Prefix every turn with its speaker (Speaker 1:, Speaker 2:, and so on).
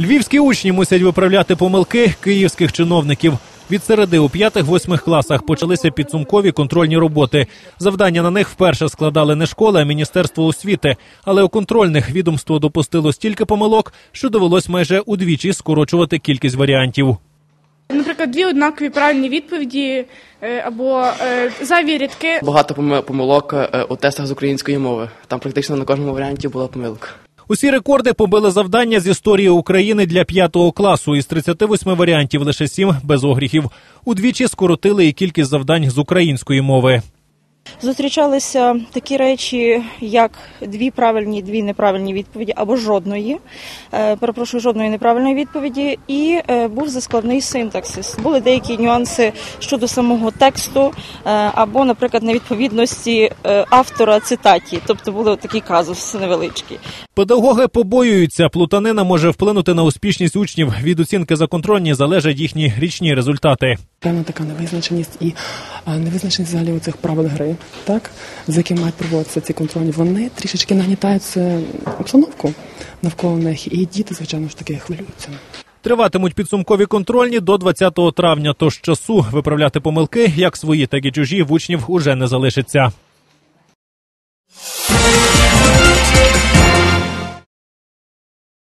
Speaker 1: Львівські учні мусять виправляти помилки київських чиновників. Від середи у п'ятих-восьмих класах почалися підсумкові контрольні роботи. Завдання на них вперше складали не школа, а міністерство освіти. Але у контрольних відомство допустило стільки помилок, що довелось майже удвічі скорочувати кількість варіантів.
Speaker 2: Наприклад, дві однакові правильні відповіді е, або е, зайві рядки.
Speaker 3: Багато поми- помилок е, у тестах з української мови. Там практично на кожному варіанті була помилка.
Speaker 1: Усі рекорди побили завдання з історії України для п'ятого класу. Із 38 варіантів лише сім без огріхів. Удвічі скоротили і кількість завдань з української мови.
Speaker 4: Зустрічалися такі речі, як дві правильні, дві неправильні відповіді або жодної. Е, перепрошую, жодної неправильної відповіді, і е, був заскладний синтаксис. Були деякі нюанси щодо самого тексту, е, або, наприклад, невідповідності автора цитаті. Тобто були такі казуси невеличкі.
Speaker 1: Педагоги побоюються, плутанина може вплинути на успішність учнів. Від оцінки за контрольні залежать їхні річні результати.
Speaker 5: Певна така невизначеність і невизначеність взагалі у цих правил гри, так з якими мають проводитися ці контрольні, вони трішечки нагнітають обстановку навколо них, і діти, звичайно ж таки, хвилюються.
Speaker 1: Триватимуть підсумкові контрольні до 20 травня. Тож часу виправляти помилки, як свої, так і чужі в учнів уже не залишиться.